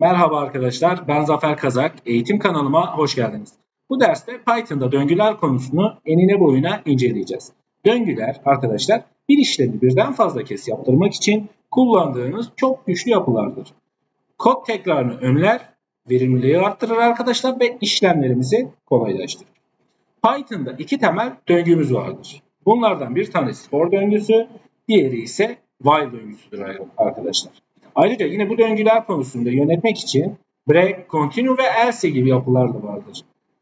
Merhaba arkadaşlar, ben Zafer Kazak. Eğitim kanalıma hoş geldiniz. Bu derste Python'da döngüler konusunu enine boyuna inceleyeceğiz. Döngüler arkadaşlar bir işlemi birden fazla kez yaptırmak için kullandığınız çok güçlü yapılardır. Kod tekrarını önler, verimliliği arttırır arkadaşlar ve işlemlerimizi kolaylaştırır. Python'da iki temel döngümüz vardır. Bunlardan bir tanesi for döngüsü, diğeri ise while döngüsüdür arkadaşlar. Ayrıca yine bu döngüler konusunda yönetmek için break, continue ve else gibi yapılar da vardır.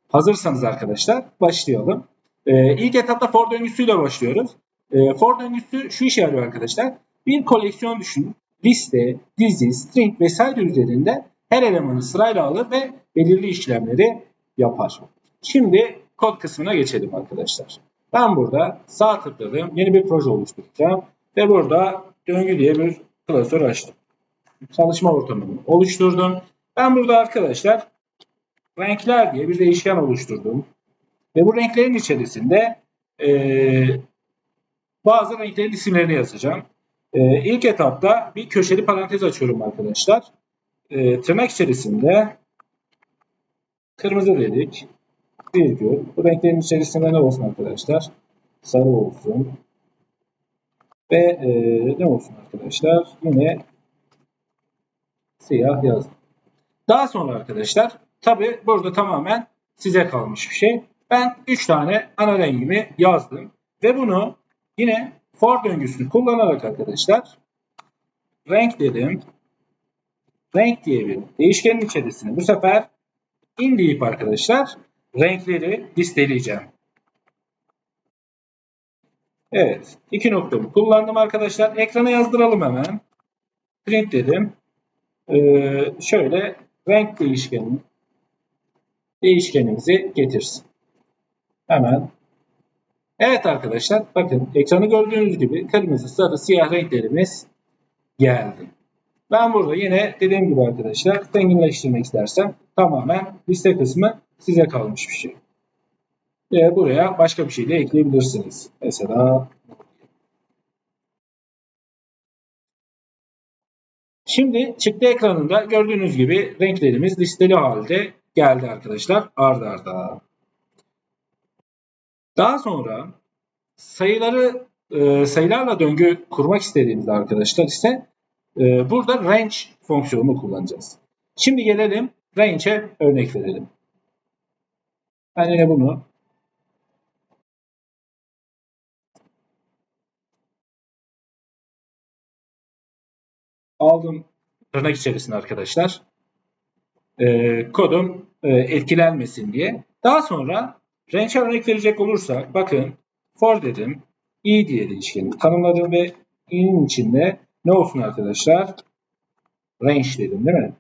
Hazırsanız arkadaşlar başlayalım. Ee, ilk etapta for döngüsüyle başlıyoruz. Ee, for döngüsü şu işe yarıyor arkadaşlar. Bir koleksiyon düşünün. Liste, dizi, string vesaire üzerinde her elemanı sırayla alır ve belirli işlemleri yapar. Şimdi kod kısmına geçelim arkadaşlar. Ben burada sağ tıkladım. Yeni bir proje oluşturacağım. Ve burada döngü diye bir klasör açtım çalışma ortamını oluşturdum. Ben burada arkadaşlar renkler diye bir değişken oluşturdum. Ve bu renklerin içerisinde e, bazı renklerin isimlerini yazacağım. E, ilk etapta bir köşeli parantez açıyorum arkadaşlar. E, tırnak içerisinde kırmızı dedik. Virgül. Bu renklerin içerisinde ne olsun arkadaşlar? Sarı olsun. Ve e, ne olsun arkadaşlar? Yine siyah yazdım. Daha sonra arkadaşlar tabi burada tamamen size kalmış bir şey. Ben 3 tane ana rengimi yazdım. Ve bunu yine for döngüsünü kullanarak arkadaşlar renk dedim. Renk diye bir değişkenin içerisine bu sefer in deyip arkadaşlar renkleri listeleyeceğim. Evet. iki noktamı kullandım arkadaşlar. Ekrana yazdıralım hemen. Print dedim e, şöyle renk değişkeni değişkenimizi getirsin. Hemen Evet arkadaşlar bakın ekranı gördüğünüz gibi kırmızı, sarı, siyah renklerimiz geldi. Ben burada yine dediğim gibi arkadaşlar zenginleştirmek istersem tamamen liste kısmı size kalmış bir şey. Ve buraya başka bir şey de ekleyebilirsiniz. Mesela Şimdi çıktı ekranında gördüğünüz gibi renklerimiz listeli halde geldi arkadaşlar arda arda. Daha sonra sayıları e, sayılarla döngü kurmak istediğimizde arkadaşlar ise e, burada range fonksiyonunu kullanacağız. Şimdi gelelim range'e örnek verelim. Ben yine bunu aldım tırnak içerisinde arkadaşlar. E, kodum e, etkilenmesin diye. Daha sonra range örnek verecek olursak bakın for dedim. i diye değişkeni tanımladım ve i'nin içinde ne olsun arkadaşlar? Range dedim değil mi?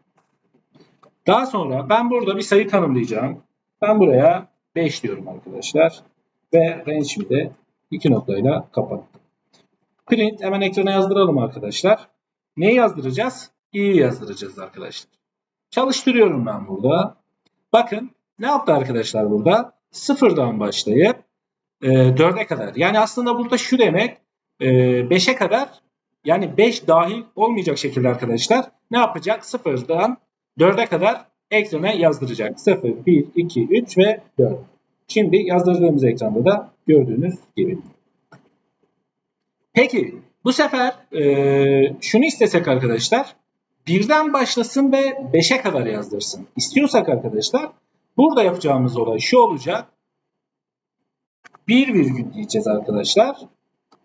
Daha sonra ben burada bir sayı tanımlayacağım. Ben buraya 5 diyorum arkadaşlar. Ve range'imi de iki noktayla kapattım. Print hemen ekrana yazdıralım arkadaşlar. Neyi yazdıracağız? i'yi yazdıracağız arkadaşlar. Çalıştırıyorum ben burada. Bakın ne yaptı arkadaşlar burada? Sıfırdan başlayıp e, 4'e kadar. Yani aslında burada şu demek e, 5'e kadar yani 5 dahil olmayacak şekilde arkadaşlar ne yapacak? Sıfırdan 4'e kadar ekrana yazdıracak. 0, 1, 2, 3 ve 4. Şimdi yazdırdığımız ekranda da gördüğünüz gibi. Peki bu sefer e, şunu istesek arkadaşlar birden başlasın ve 5'e kadar yazdırsın. İstiyorsak arkadaşlar burada yapacağımız olay şu olacak. 1 virgül diyeceğiz arkadaşlar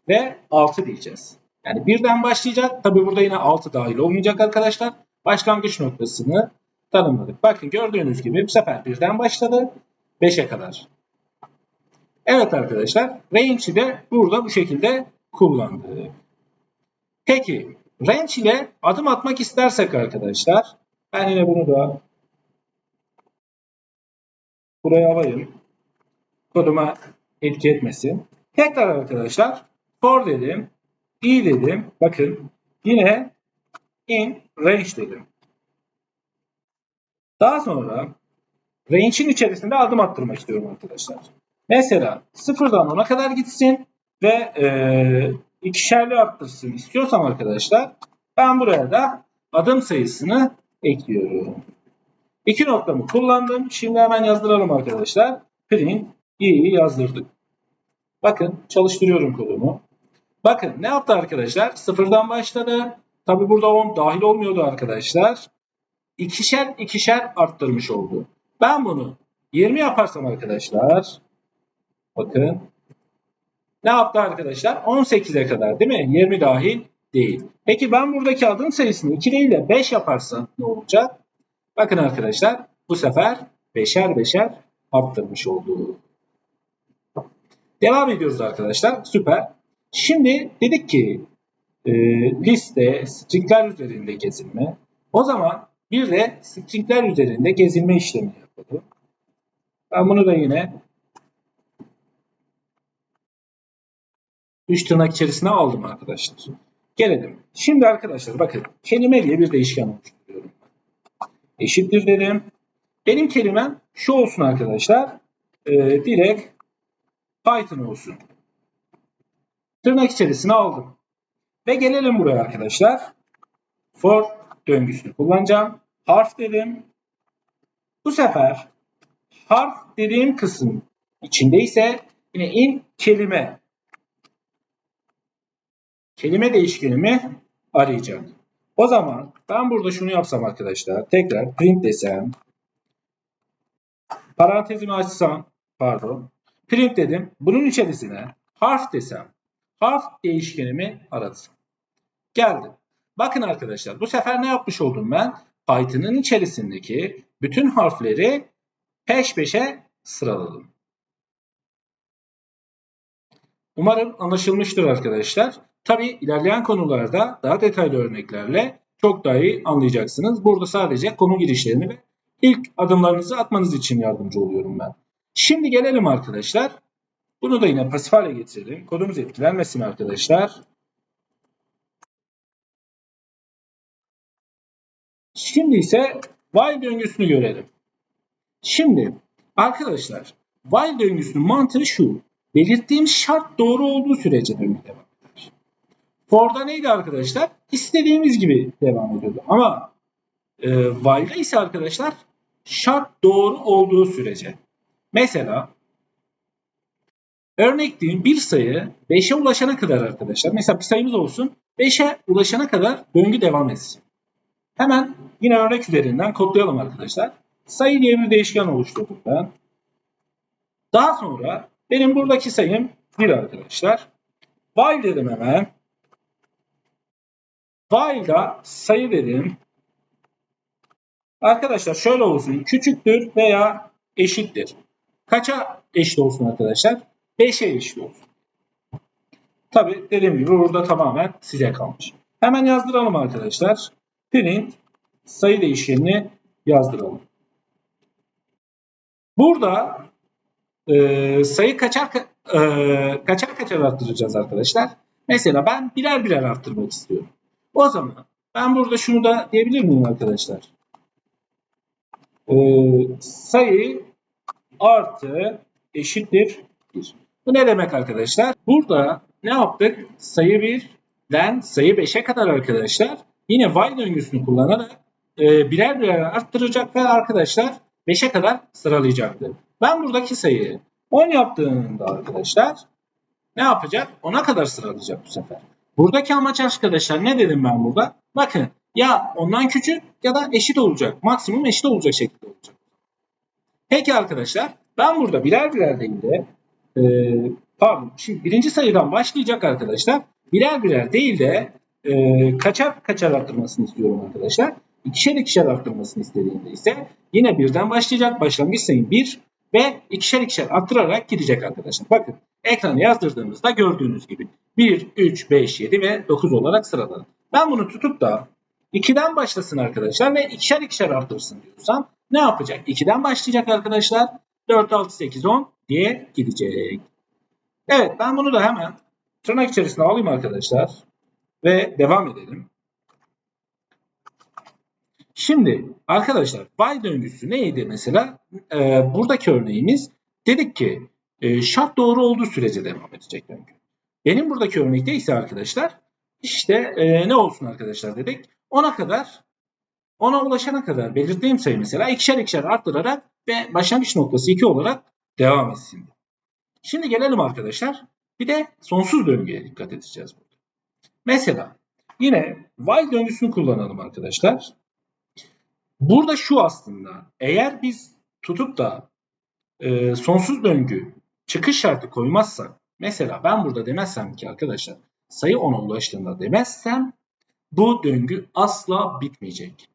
ve 6 diyeceğiz. Yani birden başlayacak. Tabi burada yine 6 dahil olmayacak arkadaşlar. Başlangıç noktasını tanımladık. Bakın gördüğünüz gibi bu sefer birden başladı. 5'e kadar. Evet arkadaşlar range'i de burada bu şekilde kullandık. Peki range ile adım atmak istersek arkadaşlar ben yine bunu da buraya alayım. Koduma etki etmesin. Tekrar arkadaşlar for dedim. i dedim. Bakın yine in range dedim. Daha sonra range'in içerisinde adım attırmak istiyorum arkadaşlar. Mesela sıfırdan 10'a kadar gitsin ve e, ikişerli arttırsın istiyorsam arkadaşlar ben buraya da adım sayısını ekliyorum. İki noktamı kullandım. Şimdi hemen yazdıralım arkadaşlar. Print i'yi yazdırdık. Bakın çalıştırıyorum kodumu. Bakın ne yaptı arkadaşlar? Sıfırdan başladı. Tabi burada 10 dahil olmuyordu arkadaşlar. İkişer ikişer arttırmış oldu. Ben bunu 20 yaparsam arkadaşlar bakın ne yaptı arkadaşlar? 18'e kadar değil mi? 20 dahil değil. Peki ben buradaki adım sayısını 2 değil de 5 yaparsam ne olacak? Bakın arkadaşlar bu sefer beşer beşer arttırmış oldu. Devam ediyoruz arkadaşlar. Süper. Şimdi dedik ki e, liste stringler üzerinde gezinme. O zaman bir de stringler üzerinde gezinme işlemi yapalım. Ben bunu da yine üç tırnak içerisine aldım arkadaşlar. Gelelim. Şimdi arkadaşlar bakın kelime diye bir değişken oluşturuyorum. Eşittir dedim. Benim kelimem şu olsun arkadaşlar. E, direkt Python olsun. Tırnak içerisine aldım. Ve gelelim buraya arkadaşlar. For döngüsünü kullanacağım. Harf dedim. Bu sefer harf dediğim kısım içinde ise yine in kelime kelime değişkenimi arayacak. O zaman ben burada şunu yapsam arkadaşlar. Tekrar print desem. Parantezimi açsam. Pardon. Print dedim. Bunun içerisine harf desem. Harf değişkenimi aratsın. Geldim. Bakın arkadaşlar bu sefer ne yapmış oldum ben? Python'ın içerisindeki bütün harfleri peş peşe sıraladım. Umarım anlaşılmıştır arkadaşlar. Tabi ilerleyen konularda daha detaylı örneklerle çok daha iyi anlayacaksınız. Burada sadece konu girişlerini ve ilk adımlarınızı atmanız için yardımcı oluyorum ben. Şimdi gelelim arkadaşlar. Bunu da yine pasif hale getirelim. Kodumuz etkilenmesin arkadaşlar. Şimdi ise while döngüsünü görelim. Şimdi arkadaşlar while döngüsünün mantığı şu. Belirttiğim şart doğru olduğu sürece döngü devam. For'da neydi arkadaşlar? İstediğimiz gibi devam ediyordu. Ama e, while'da ise arkadaşlar şart doğru olduğu sürece. Mesela örnek diyeyim bir sayı 5'e ulaşana kadar arkadaşlar. Mesela bir sayımız olsun. 5'e ulaşana kadar döngü devam etsin. Hemen yine örnek üzerinden kodlayalım arkadaşlar. Sayı diye bir değişken oluşturdum ben. Daha sonra benim buradaki sayım 1 arkadaşlar. While dedim hemen. While'da sayı dedim. Arkadaşlar şöyle olsun. Küçüktür veya eşittir. Kaça eşit olsun arkadaşlar? 5'e eşit olsun. Tabi dediğim gibi burada tamamen size kalmış. Hemen yazdıralım arkadaşlar. Print sayı değişkenini yazdıralım. Burada e, sayı kaçar e, kaçar kaçar arttıracağız arkadaşlar. Mesela ben birer birer arttırmak istiyorum. O zaman ben burada şunu da diyebilir miyim arkadaşlar? E, sayı artı eşittir 1. Bu ne demek arkadaşlar? Burada ne yaptık? Sayı 1'den sayı 5'e kadar arkadaşlar yine while döngüsünü kullanarak e, birer birer arttıracak ve arkadaşlar 5'e kadar sıralayacaktı. Ben buradaki sayıyı 10 yaptığımda arkadaşlar ne yapacak? 10'a kadar sıralayacak bu sefer. Buradaki amaç arkadaşlar ne dedim ben burada? Bakın ya ondan küçük ya da eşit olacak. Maksimum eşit olacak şekilde olacak. Peki arkadaşlar ben burada birer birer değil de e, pardon şimdi birinci sayıdan başlayacak arkadaşlar. Birer birer değil de e, kaçar kaçar arttırmasını istiyorum arkadaşlar. İkişer ikişer arttırmasını istediğimde ise yine birden başlayacak. Başlangıç sayım 1 ve ikişer ikişer arttırarak gidecek arkadaşlar. Bakın ekrana yazdırdığımızda gördüğünüz gibi 1, 3, 5, 7 ve 9 olarak sıraladım. Ben bunu tutup da 2'den başlasın arkadaşlar ve ikişer ikişer arttırsın diyorsam ne yapacak? 2'den başlayacak arkadaşlar. 4, 6, 8, 10 diye gidecek. Evet ben bunu da hemen tırnak içerisine alayım arkadaşlar. Ve devam edelim. Şimdi arkadaşlar while döngüsü neydi mesela? Ee, buradaki örneğimiz dedik ki e, şart doğru olduğu sürece devam edecek döngü. Benim buradaki örnekte ise arkadaşlar işte e, ne olsun arkadaşlar dedik. 10'a kadar Ona ulaşana kadar belirttiğim sayı mesela ikişer ikişer arttırarak ve başlangıç noktası 2 olarak devam etsin. Şimdi gelelim arkadaşlar. Bir de sonsuz döngüye dikkat edeceğiz burada. Mesela yine while döngüsünü kullanalım arkadaşlar. Burada şu aslında eğer biz tutup da e, sonsuz döngü çıkış şartı koymazsak mesela ben burada demezsem ki arkadaşlar sayı 10'a ulaştığında demezsem bu döngü asla bitmeyecek.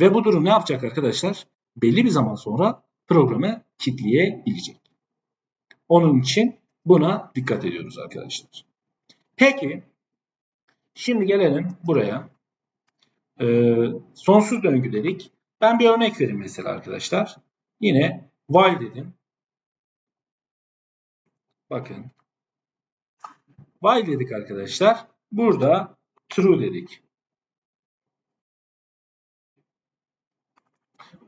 Ve bu durum ne yapacak arkadaşlar? Belli bir zaman sonra programı kilitleyebilecek. Onun için buna dikkat ediyoruz arkadaşlar. Peki şimdi gelelim buraya. Ee, sonsuz döngü dedik. Ben bir örnek vereyim mesela arkadaşlar. Yine while dedim. Bakın. While dedik arkadaşlar. Burada true dedik.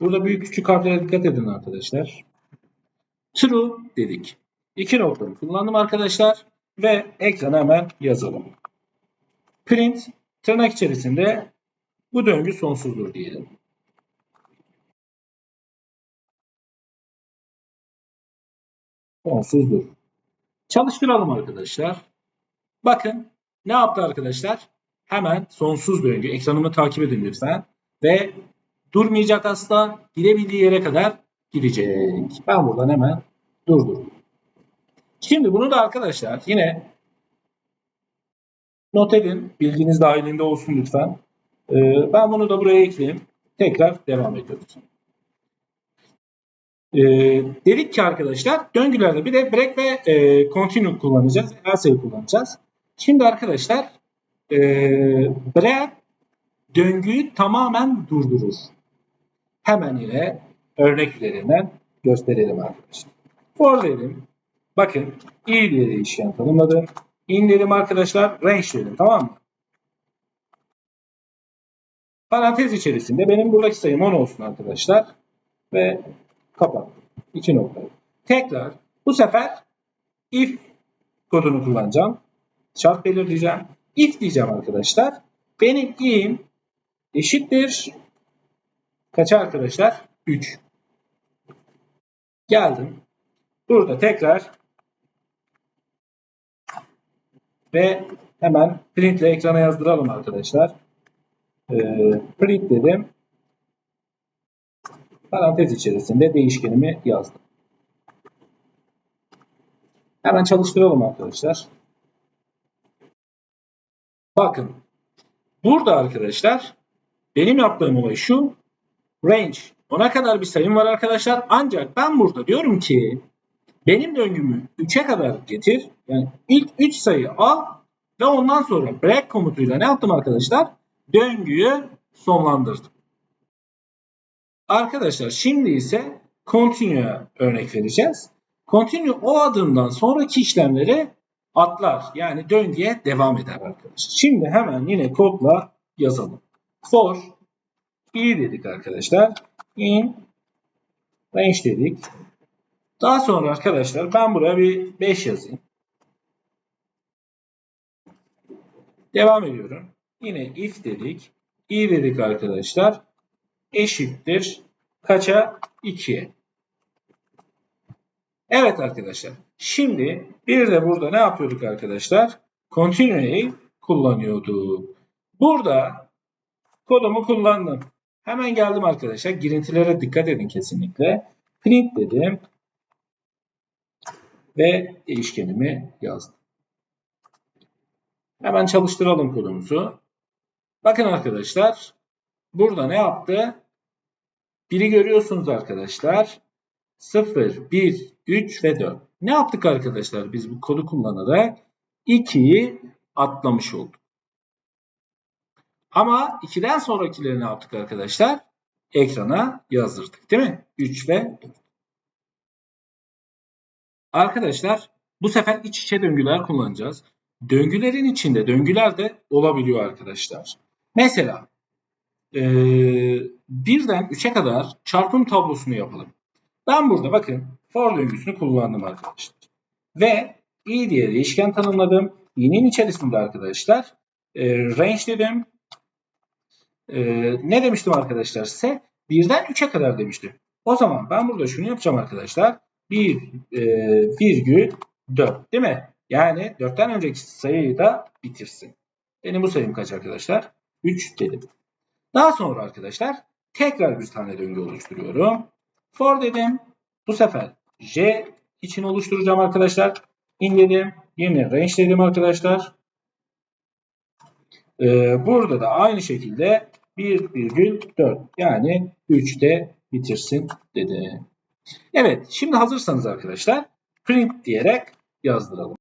Burada büyük küçük harflere dikkat edin arkadaşlar. True dedik. İki noktalı kullandım arkadaşlar. Ve ekrana hemen yazalım. Print tırnak içerisinde bu döngü sonsuzdur diyelim. Sonsuzdur. Çalıştıralım arkadaşlar. Bakın ne yaptı arkadaşlar? Hemen sonsuz döngü. Ekranımı takip edin lütfen. Ve durmayacak asla. Gidebildiği yere kadar gidecek. Ben buradan hemen durdurdum. Şimdi bunu da arkadaşlar yine not edin. Bilginiz dahilinde olsun lütfen. Ee, ben bunu da buraya ekleyeyim. Tekrar devam ediyoruz. Ee, dedik ki arkadaşlar döngülerde bir de break ve e, continue kullanacağız. Else'yi kullanacağız. Şimdi arkadaşlar e, break döngüyü tamamen durdurur. Hemen yine örnek üzerinden gösterelim arkadaşlar. For dedim. Bakın i diye değişken tanımladım. In dedim arkadaşlar. Range dedim. Tamam mı? Parantez içerisinde benim buradaki sayım 10 olsun arkadaşlar. Ve kapat. İki nokta. Tekrar bu sefer if kodunu kullanacağım. Şart belirleyeceğim. If diyeceğim arkadaşlar. Benim i'im eşittir kaça arkadaşlar? 3. Geldim. Burada tekrar ve hemen print ile ekrana yazdıralım arkadaşlar. Ee, print dedim. Parantez içerisinde değişkenimi yazdım. Hemen çalıştıralım arkadaşlar. Bakın. Burada arkadaşlar benim yaptığım olay şu. Range. Ona kadar bir sayım var arkadaşlar. Ancak ben burada diyorum ki benim döngümü 3'e kadar getir. Yani ilk 3 sayı al ve ondan sonra break komutuyla ne yaptım arkadaşlar? Döngüyü sonlandırdım. Arkadaşlar şimdi ise continue'ya örnek vereceğiz. Continue o adımdan sonraki işlemleri atlar. Yani döngüye devam eder arkadaşlar. Şimdi hemen yine kodla yazalım. For i dedik arkadaşlar. In range dedik. Daha sonra arkadaşlar ben buraya bir 5 yazayım. Devam ediyorum. Yine if dedik. i dedik arkadaşlar eşittir kaça? 2'ye. Evet arkadaşlar. Şimdi bir de burada ne yapıyorduk arkadaşlar? Continue'yi kullanıyorduk. Burada kodumu kullandım. Hemen geldim arkadaşlar. Girintilere dikkat edin kesinlikle. Print dedim. Ve değişkenimi yazdım. Hemen çalıştıralım kodumuzu. Bakın arkadaşlar. Burada ne yaptı? Biri görüyorsunuz arkadaşlar. 0, 1, 3 ve 4. Ne yaptık arkadaşlar biz bu kodu kullanarak? 2'yi atlamış olduk. Ama 2'den sonrakileri ne yaptık arkadaşlar? Ekrana yazdırdık değil mi? 3 ve 4. Arkadaşlar bu sefer iç içe döngüler kullanacağız. Döngülerin içinde döngüler de olabiliyor arkadaşlar. Mesela e, birden 3'e kadar çarpım tablosunu yapalım. Ben burada bakın for döngüsünü kullandım arkadaşlar. Ve i diye değişken tanımladım. i'nin içerisinde arkadaşlar e, range dedim. e, ne demiştim arkadaşlar size? 1'den 3'e kadar demiştim. O zaman ben burada şunu yapacağım arkadaşlar. 1 e, virgül 4 değil mi? Yani 4'ten önceki sayıyı da bitirsin. Benim bu sayım kaç arkadaşlar? 3 dedim. Daha sonra arkadaşlar tekrar bir tane döngü oluşturuyorum. For dedim. Bu sefer J için oluşturacağım arkadaşlar. In dedim. Yine range dedim arkadaşlar. Ee, burada da aynı şekilde 1,4 yani 3'te bitirsin dedi. Evet şimdi hazırsanız arkadaşlar print diyerek yazdıralım.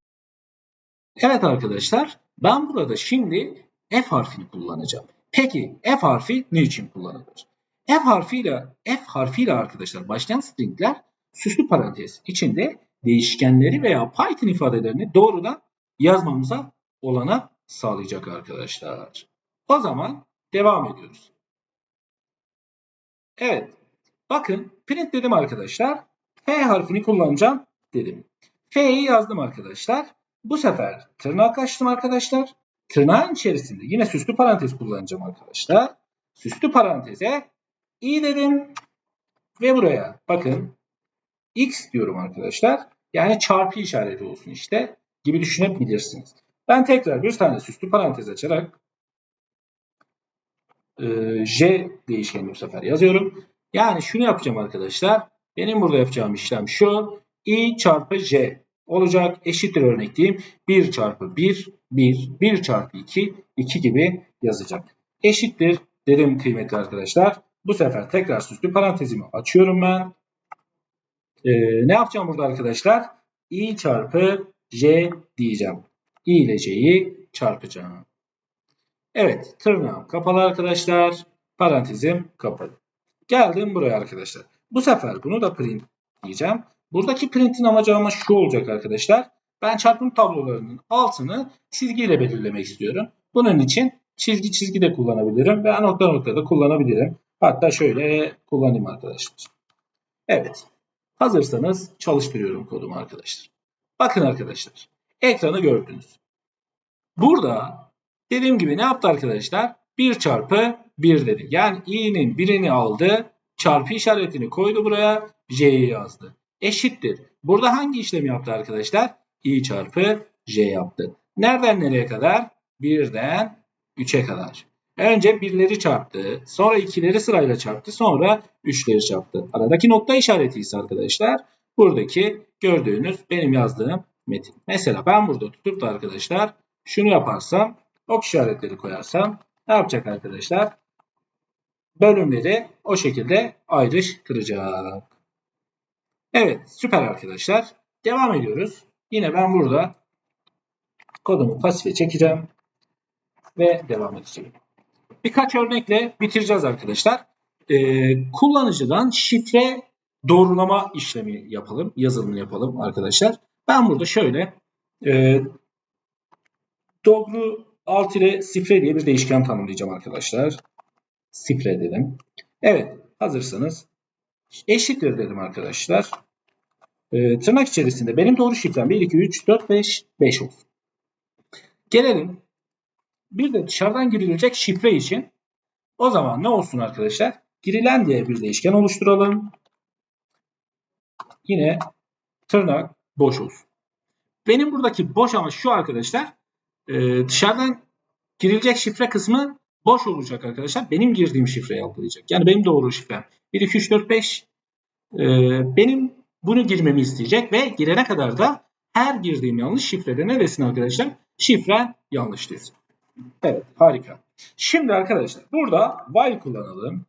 Evet arkadaşlar ben burada şimdi F harfini kullanacağım. Peki F harfi ne için kullanılır? F harfiyle F harfiyle arkadaşlar başlayan stringler süslü parantez içinde değişkenleri veya Python ifadelerini doğrudan yazmamıza olanak sağlayacak arkadaşlar. O zaman devam ediyoruz. Evet. Bakın print dedim arkadaşlar. F harfini kullanacağım dedim. F'yi yazdım arkadaşlar. Bu sefer tırnak açtım arkadaşlar. Tırnağın içerisinde yine süslü parantez kullanacağım arkadaşlar. Süslü paranteze i dedim. Ve buraya bakın x diyorum arkadaşlar. Yani çarpı işareti olsun işte gibi düşünebilirsiniz. Ben tekrar bir tane süslü parantez açarak e, j değişkenini bu sefer yazıyorum. Yani şunu yapacağım arkadaşlar. Benim burada yapacağım işlem şu. i çarpı j olacak. Eşittir örnek diyeyim. 1 çarpı 1, 1, 1 çarpı 2, 2 gibi yazacak. Eşittir dedim kıymetli arkadaşlar. Bu sefer tekrar süslü parantezimi açıyorum ben. Ee, ne yapacağım burada arkadaşlar? i çarpı j diyeceğim. i ile j'yi çarpacağım. Evet tırnağım kapalı arkadaşlar. Parantezim kapalı. Geldim buraya arkadaşlar. Bu sefer bunu da print diyeceğim. Buradaki printin amacı ama şu olacak arkadaşlar. Ben çarpım tablolarının altını çizgiyle belirlemek istiyorum. Bunun için çizgi çizgi de kullanabilirim ve nokta nokta da kullanabilirim. Hatta şöyle kullanayım arkadaşlar. Evet. Hazırsanız çalıştırıyorum kodumu arkadaşlar. Bakın arkadaşlar. Ekranı gördünüz. Burada dediğim gibi ne yaptı arkadaşlar? 1 çarpı 1 dedi. Yani i'nin birini aldı. Çarpı işaretini koydu buraya. j'yi yazdı. Eşittir. Burada hangi işlemi yaptı arkadaşlar? i çarpı j yaptı. Nereden nereye kadar? 1'den 3'e kadar. Önce birleri çarptı. Sonra ikileri sırayla çarptı. Sonra üçleri çarptı. Aradaki nokta işareti ise arkadaşlar buradaki gördüğünüz benim yazdığım metin. Mesela ben burada tutup da arkadaşlar şunu yaparsam ok işaretleri koyarsam ne yapacak arkadaşlar? Bölümleri o şekilde ayrıştıracak. Evet süper arkadaşlar. Devam ediyoruz. Yine ben burada kodumu pasife çekeceğim ve devam edeceğim. Birkaç örnekle bitireceğiz arkadaşlar. Ee, kullanıcıdan şifre doğrulama işlemi yapalım, yazılımını yapalım arkadaşlar. Ben burada şöyle e, doglu alt ile sifre diye bir değişken tanımlayacağım arkadaşlar. Sifre dedim. Evet hazırsanız eşittir dedim arkadaşlar. E, tırnak içerisinde benim doğru şifrem 1, 2, 3, 4, 5, 5 olsun. Gelelim bir de dışarıdan girilecek şifre için o zaman ne olsun arkadaşlar? Girilen diye bir değişken oluşturalım. Yine tırnak boş olsun. Benim buradaki boş ama şu arkadaşlar e, dışarıdan girilecek şifre kısmı boş olacak arkadaşlar. Benim girdiğim şifreyi algılayacak. Yani benim doğru şifrem 1, 2, 3, 4, 5 e, benim bunu girmemi isteyecek ve girene kadar da her girdiğim yanlış şifrede ne desin arkadaşlar? Şifre yanlış desin. Evet harika. Şimdi arkadaşlar burada while kullanalım.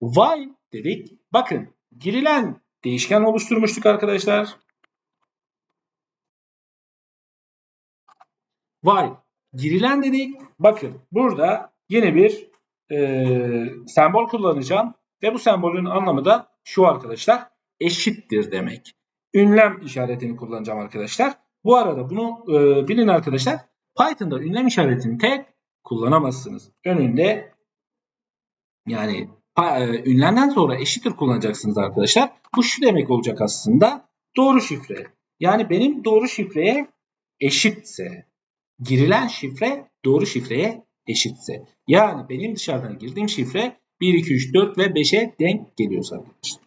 While dedik. Bakın girilen değişken oluşturmuştuk arkadaşlar. While girilen dedik. Bakın burada yine bir e, sembol kullanacağım. Ve bu sembolün anlamı da şu arkadaşlar. Eşittir demek. Ünlem işaretini kullanacağım arkadaşlar. Bu arada bunu e, bilin arkadaşlar. Python'da ünlem işaretini tek kullanamazsınız. Önünde yani e, ünlemden sonra eşittir kullanacaksınız arkadaşlar. Bu şu demek olacak aslında. Doğru şifre. Yani benim doğru şifreye eşitse girilen şifre doğru şifreye eşitse. Yani benim dışarıdan girdiğim şifre 1, 2, 3, 4 ve 5'e denk geliyorsa arkadaşlar.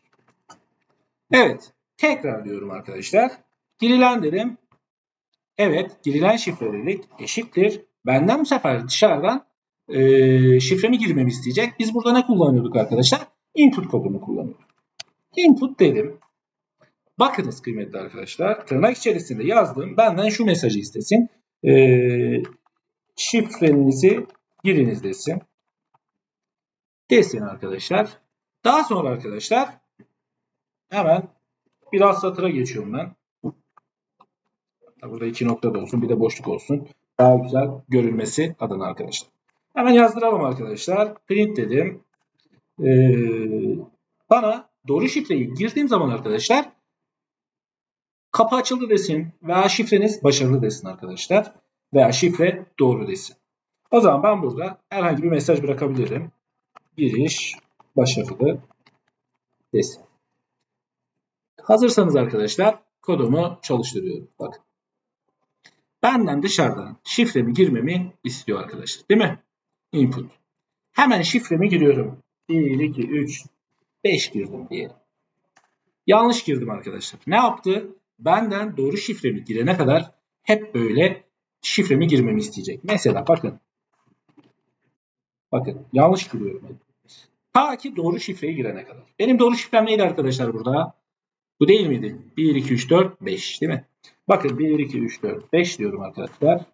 Evet. Tekrar diyorum arkadaşlar. Girilen dedim. Evet. Girilen şifrelik eşittir. Benden bu sefer dışarıdan e, şifremi girmemi isteyecek. Biz burada ne kullanıyorduk arkadaşlar? Input kodunu kullanıyorduk. Input dedim. Bakınız kıymetli arkadaşlar. Tırnak içerisinde yazdığım benden şu mesajı istesin. E, şifrenizi giriniz desin. Desin arkadaşlar. Daha sonra arkadaşlar hemen biraz satıra geçiyorum ben. Burada iki nokta da olsun bir de boşluk olsun. Daha güzel görülmesi adına arkadaşlar. Hemen yazdıralım arkadaşlar. Print dedim. Ee, bana doğru şifreyi girdiğim zaman arkadaşlar kapı açıldı desin veya şifreniz başarılı desin arkadaşlar. Veya şifre doğru desin. O zaman ben burada herhangi bir mesaj bırakabilirim. Giriş başarılı desin. Hazırsanız arkadaşlar kodumu çalıştırıyorum. Bakın. Benden dışarıdan şifremi girmemi istiyor arkadaşlar. Değil mi? Input. Hemen şifremi giriyorum. 1, 2, 3, 5 girdim diyelim. Yanlış girdim arkadaşlar. Ne yaptı? Benden doğru şifremi girene kadar hep böyle şifremi girmemi isteyecek. Mesela bakın. Bakın yanlış giriyorum. Ta ki doğru şifreyi girene kadar. Benim doğru şifrem neydi arkadaşlar burada? Bu değil miydi? 1, 2, 3, 4, 5 değil mi? Bakın 1, 2, 3, 4, 5 diyorum arkadaşlar.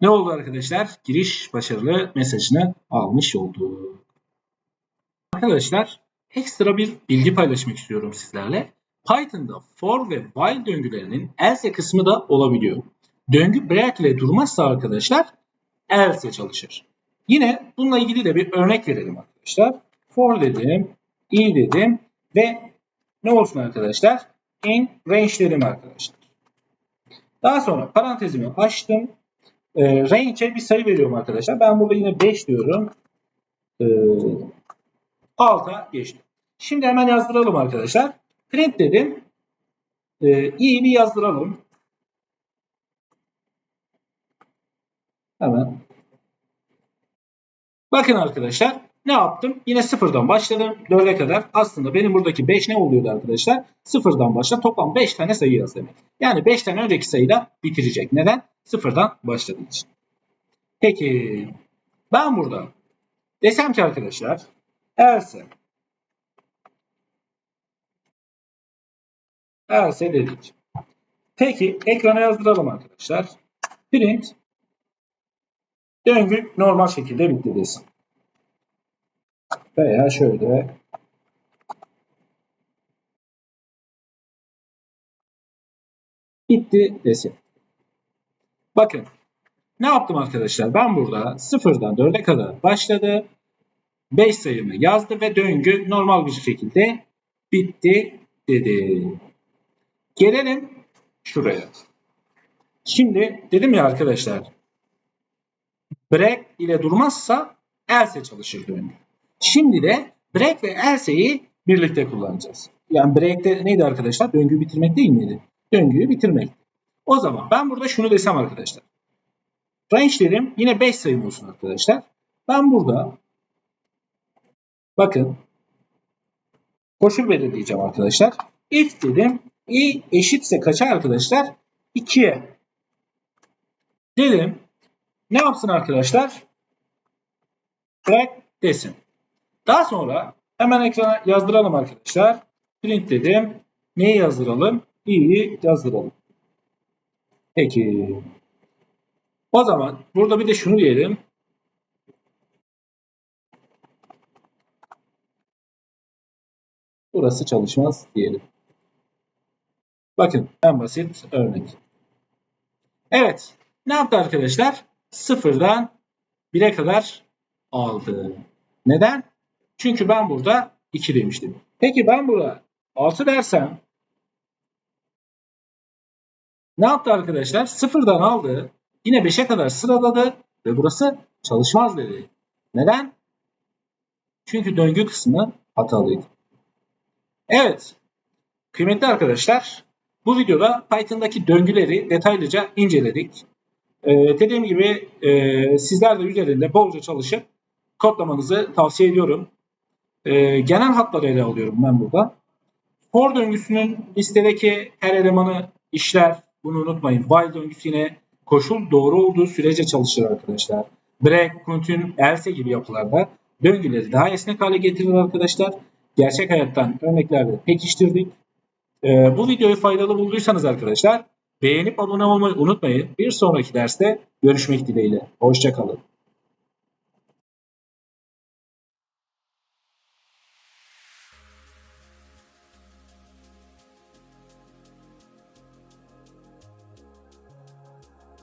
Ne oldu arkadaşlar? Giriş başarılı mesajını almış olduk. Arkadaşlar ekstra bir bilgi paylaşmak istiyorum sizlerle. Python'da for ve while döngülerinin else kısmı da olabiliyor. Döngü break ile durmazsa arkadaşlar else çalışır. Yine bununla ilgili de bir örnek verelim arkadaşlar. For dedim, i dedim ve ne olsun arkadaşlar? In range dedim arkadaşlar. Daha sonra parantezimi açtım. E, range'e bir sayı veriyorum arkadaşlar. Ben burada yine 5 diyorum. E, alta geçtim. Şimdi hemen yazdıralım arkadaşlar. Print dedim. E, i'yi bir yazdıralım. Hemen. Bakın arkadaşlar ne yaptım? Yine sıfırdan başladım 4'e kadar. Aslında benim buradaki 5 ne oluyordu arkadaşlar? Sıfırdan başla toplam 5 tane sayı yaz demek. Yani 5 tane önceki sayıda bitirecek. Neden? Sıfırdan başladığı için. Peki ben burada desem ki arkadaşlar else else dedik. Peki ekrana yazdıralım arkadaşlar. Print döngü normal şekilde bitti desin. Veya şöyle bitti desin. Bakın ne yaptım arkadaşlar? Ben burada sıfırdan 4'e kadar başladı. 5 sayımı yazdı ve döngü normal bir şekilde bitti dedi. Gelelim şuraya. Şimdi dedim ya arkadaşlar break ile durmazsa else çalışır döngü. Şimdi de break ve else'yi birlikte kullanacağız. Yani break'te neydi arkadaşlar? Döngüyü bitirmek değil miydi? Döngüyü bitirmek. O zaman ben burada şunu desem arkadaşlar. Range dedim. Yine 5 sayım olsun arkadaşlar. Ben burada bakın koşul belirleyeceğim arkadaşlar. If dedim. i eşitse kaça arkadaşlar? 2'ye. Dedim. Ne yapsın arkadaşlar? Break desin. Daha sonra hemen ekrana yazdıralım arkadaşlar. Print dedim. Neyi yazdıralım? i'yi yazdıralım. Peki. O zaman burada bir de şunu diyelim. Burası çalışmaz diyelim. Bakın en basit örnek. Evet. Ne yaptı arkadaşlar? Sıfırdan 1'e kadar aldı. Neden? Çünkü ben burada 2 demiştim. Peki ben burada 6 dersem ne yaptı arkadaşlar? Sıfırdan aldı. Yine 5'e kadar sıraladı ve burası çalışmaz dedi. Neden? Çünkü döngü kısmı hatalıydı. Evet. Kıymetli arkadaşlar bu videoda Python'daki döngüleri detaylıca inceledik. Ee, dediğim gibi e, sizler de üzerinde bolca çalışıp kodlamanızı tavsiye ediyorum. Ee, genel hatları ele alıyorum ben burada. For döngüsünün listedeki her elemanı işler. Bunu unutmayın. While döngüsü yine koşul doğru olduğu sürece çalışır arkadaşlar. Break, continue, else gibi yapılarda döngüleri daha esnek hale getirir arkadaşlar. Gerçek hayattan örneklerle pekiştirdik. Ee, bu videoyu faydalı bulduysanız arkadaşlar beğenip abone olmayı unutmayın. Bir sonraki derste görüşmek dileğiyle. Hoşçakalın.